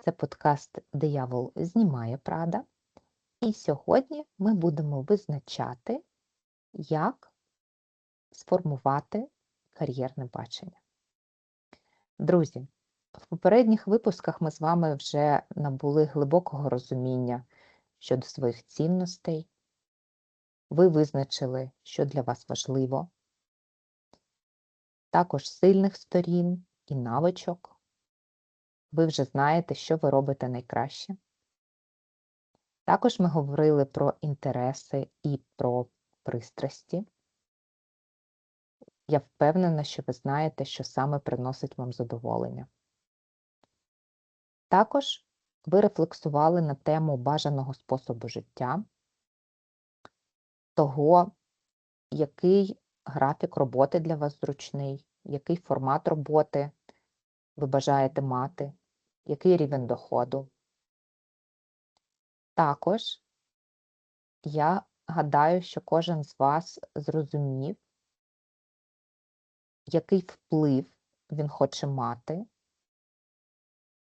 Це подкаст Диявол знімає Прада. І сьогодні ми будемо визначати, як сформувати кар'єрне бачення. Друзі, в попередніх випусках ми з вами вже набули глибокого розуміння щодо своїх цінностей. Ви визначили, що для вас важливо, також сильних сторін і навичок. Ви вже знаєте, що ви робите найкраще. Також ми говорили про інтереси і про пристрасті. Я впевнена, що ви знаєте, що саме приносить вам задоволення. Також ви рефлексували на тему бажаного способу життя, того, який графік роботи для вас зручний, який формат роботи ви бажаєте мати, який рівень доходу. Також я гадаю, що кожен з вас зрозумів, який вплив він хоче мати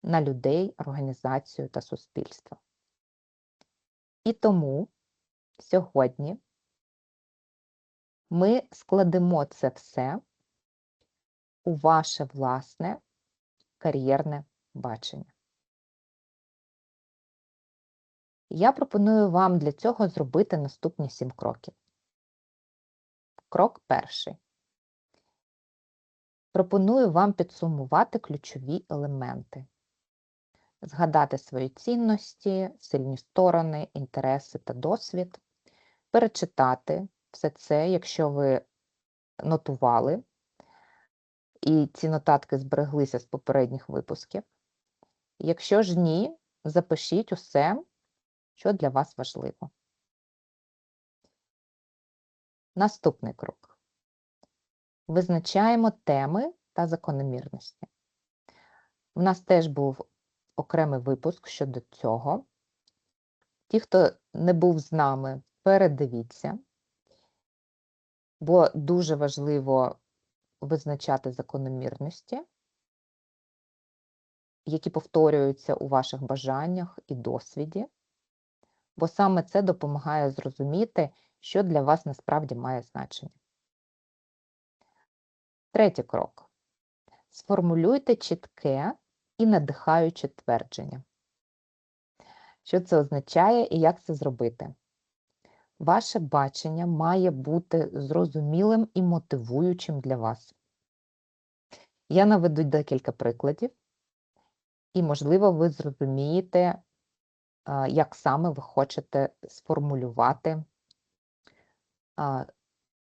на людей, організацію та суспільство. І тому сьогодні ми складемо це все у ваше власне кар'єрне бачення. Я пропоную вам для цього зробити наступні сім кроків. Крок перший. Пропоную вам підсумувати ключові елементи, згадати свої цінності, сильні сторони, інтереси та досвід, перечитати все це, якщо ви нотували, і ці нотатки збереглися з попередніх випусків. Якщо ж ні, запишіть усе, що для вас важливо. Наступний крок. Визначаємо теми та закономірності. У нас теж був окремий випуск щодо цього. Ті, хто не був з нами, передивіться, бо дуже важливо визначати закономірності, які повторюються у ваших бажаннях і досвіді, бо саме це допомагає зрозуміти, що для вас насправді має значення. Третій крок. Сформулюйте чітке і надихаюче твердження. Що це означає і як це зробити? Ваше бачення має бути зрозумілим і мотивуючим для вас. Я наведу декілька прикладів, і, можливо, ви зрозумієте, як саме ви хочете сформулювати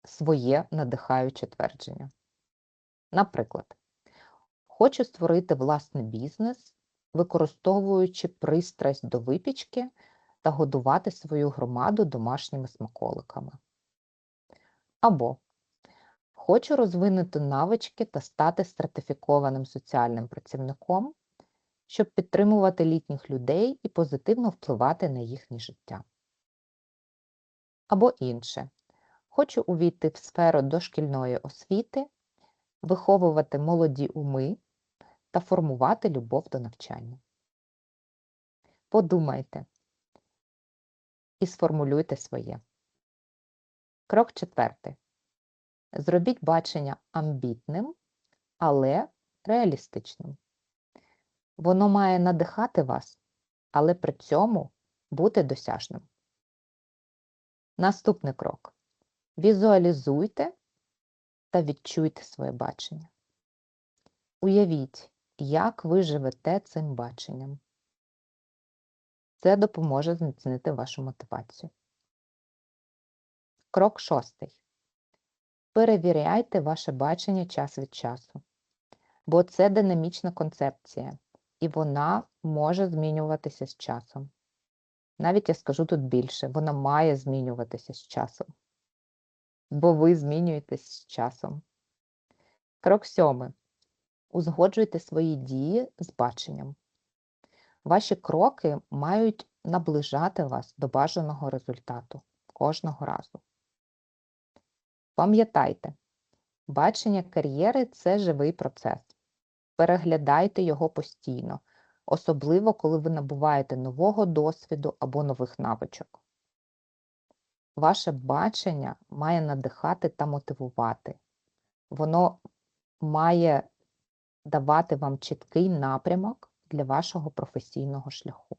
своє надихаюче твердження. Наприклад, хочу створити власний бізнес, використовуючи пристрасть до випічки та годувати свою громаду домашніми смаколиками. Або хочу розвинути навички та стати стратифікованим соціальним працівником, щоб підтримувати літніх людей і позитивно впливати на їхнє життя. Або інше. Хочу увійти в сферу дошкільної освіти, виховувати молоді уми та формувати любов до навчання. Подумайте, і сформулюйте своє. Крок четвертий. Зробіть бачення амбітним, але реалістичним. Воно має надихати вас, але при цьому бути досяжним. Наступний крок. Візуалізуйте та відчуйте своє бачення. Уявіть, як ви живете цим баченням. Це допоможе зміцнити вашу мотивацію. Крок шостий. Перевіряйте ваше бачення час від часу, бо це динамічна концепція, і вона може змінюватися з часом. Навіть я скажу тут більше, вона має змінюватися з часом, бо ви змінюєтесь з часом. Крок сьомий. Узгоджуйте свої дії з баченням. Ваші кроки мають наближати вас до бажаного результату кожного разу. Пам'ятайте, бачення кар'єри це живий процес. Переглядайте його постійно, особливо коли ви набуваєте нового досвіду або нових навичок. Ваше бачення має надихати та мотивувати. Воно має давати вам чіткий напрямок для вашого професійного шляху.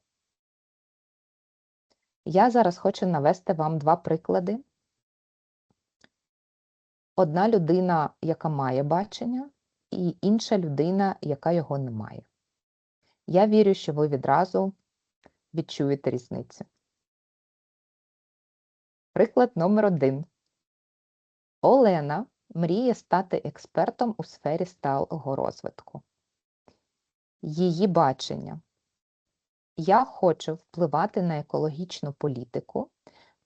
Я зараз хочу навести вам два приклади. Одна людина, яка має бачення, і інша людина, яка його не має. Я вірю, що ви відразу відчуєте різницю. Приклад номер один. Олена мріє стати експертом у сфері сталого розвитку. Її бачення. Я хочу впливати на екологічну політику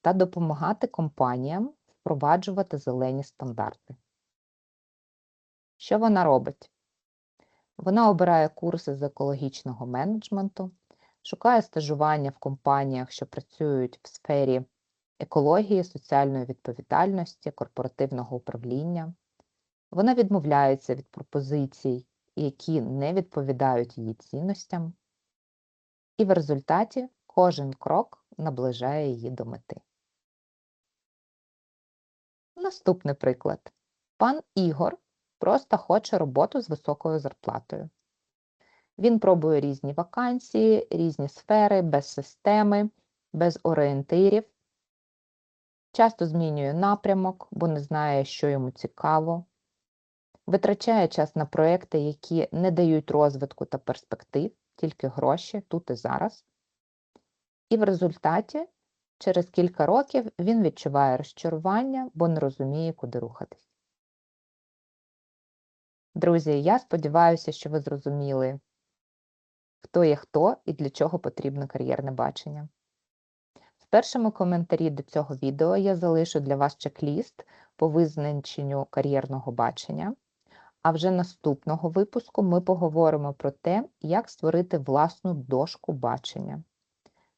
та допомагати компаніям впроваджувати зелені стандарти. Що вона робить? Вона обирає курси з екологічного менеджменту, шукає стажування в компаніях, що працюють в сфері екології, соціальної відповідальності, корпоративного управління. Вона відмовляється від пропозицій, які не відповідають її цінностям, і в результаті кожен крок наближає її до мети. Наступний приклад. Пан Ігор просто хоче роботу з високою зарплатою. Він пробує різні вакансії, різні сфери, без системи, без орієнтирів. Часто змінює напрямок, бо не знає, що йому цікаво. Витрачає час на проекти, які не дають розвитку та перспектив, тільки гроші тут і зараз. І в результаті, через кілька років, він відчуває розчарування, бо не розуміє, куди рухатись. Друзі, я сподіваюся, що ви зрозуміли, хто є хто і для чого потрібно кар'єрне бачення. В першому коментарі до цього відео я залишу для вас чек-ліст по визначенню кар'єрного бачення. А вже наступного випуску ми поговоримо про те, як створити власну дошку бачення,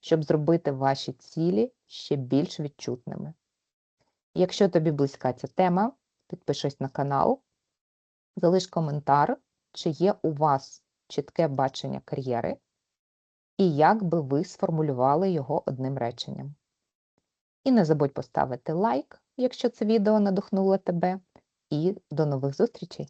щоб зробити ваші цілі ще більш відчутними. Якщо тобі близька ця тема, підпишись на канал, залиш коментар, чи є у вас чітке бачення кар'єри, і як би ви сформулювали його одним реченням. І не забудь поставити лайк, якщо це відео надихнуло тебе, і до нових зустрічей!